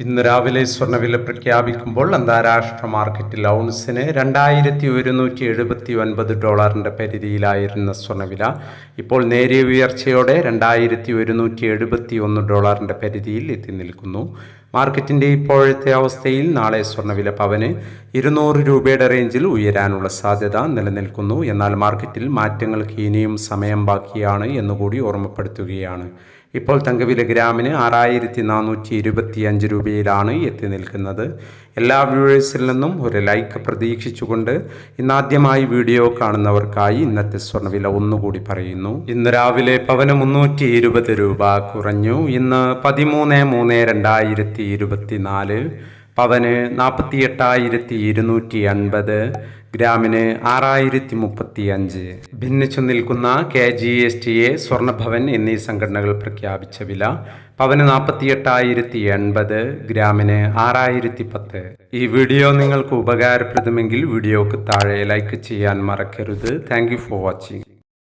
ഇന്ന് രാവിലെ സ്വർണവില പ്രഖ്യാപിക്കുമ്പോൾ അന്താരാഷ്ട്ര മാർക്കറ്റിൽ ഔൺസിന് രണ്ടായിരത്തി ഒരുന്നൂറ്റി എഴുപത്തി ഒൻപത് ഡോളറിന്റെ പരിധിയിലായിരുന്ന സ്വർണവില ഇപ്പോൾ നേരിയ ഉയർച്ചയോടെ രണ്ടായിരത്തി ഒരുന്നൂറ്റി എഴുപത്തി ഒന്ന് ഡോളറിന്റെ പരിധിയിൽ എത്തി നിൽക്കുന്നു. മാർക്കറ്റിന്റെ ഇപ്പോഴത്തെ അവസ്ഥയിൽ നാളെ സ്വർണവില പവന് ഇരുന്നൂറ് രൂപയുടെ റേഞ്ചിൽ ഉയരാനുള്ള സാധ്യത നിലനിൽക്കുന്നു. എന്നാൽ മാർക്കറ്റിൽ മാറ്റങ്ങൾക്ക് ഇനിയും സമയം ബാക്കിയാണ് എന്നുകൂടി ഓർമ്മപ്പെടുത്തുകയാണ്. ഇപ്പോൾ തങ്കവില ഗ്രാമിന് ആറായിരത്തി നാനൂറ്റി ഇരുപത്തി അഞ്ച് രൂപയിലാണ് എത്തി നിൽക്കുന്നത്. എല്ലാ വ്യൂവേഴ്സിൽ നിന്നും ഒരു ലൈക്ക് പ്രതീക്ഷിച്ചുകൊണ്ട് ഇന്നാദ്യമായി വീഡിയോ കാണുന്നവർക്കായി ഇന്നത്തെ സ്വർണവില ഒന്നുകൂടി പറയുന്നു. ഇന്ന് രാവിലെ പവന് മുന്നൂറ്റി രൂപ കുറഞ്ഞു. ഇന്ന് പതിമൂന്ന് മൂന്ന് രണ്ടായിരത്തി ഇരുപത്തി നാല് പവന് നാൽപ്പത്തി എട്ടായിരത്തി ഇരുന്നൂറ്റി അൻപത് ഗ്രാമിന് ആറായിരത്തി മുപ്പത്തി അഞ്ച് ഭിന്നിച്ചു നിൽക്കുന്ന K G S T A Swarnabhavan എന്നീ സംഘടനകൾ പ്രഖ്യാപിച്ച വില പവന് നാൽപ്പത്തി എട്ടായിരത്തി എൺപത് ഗ്രാമിന് ആറായിരത്തി പത്ത് ഈ വീഡിയോ നിങ്ങൾക്ക് ഉപകാരപ്രദമെങ്കിൽ വീഡിയോക്ക് താഴെ ലൈക്ക് ചെയ്യാൻ മറക്കരുത്. Thank for watching.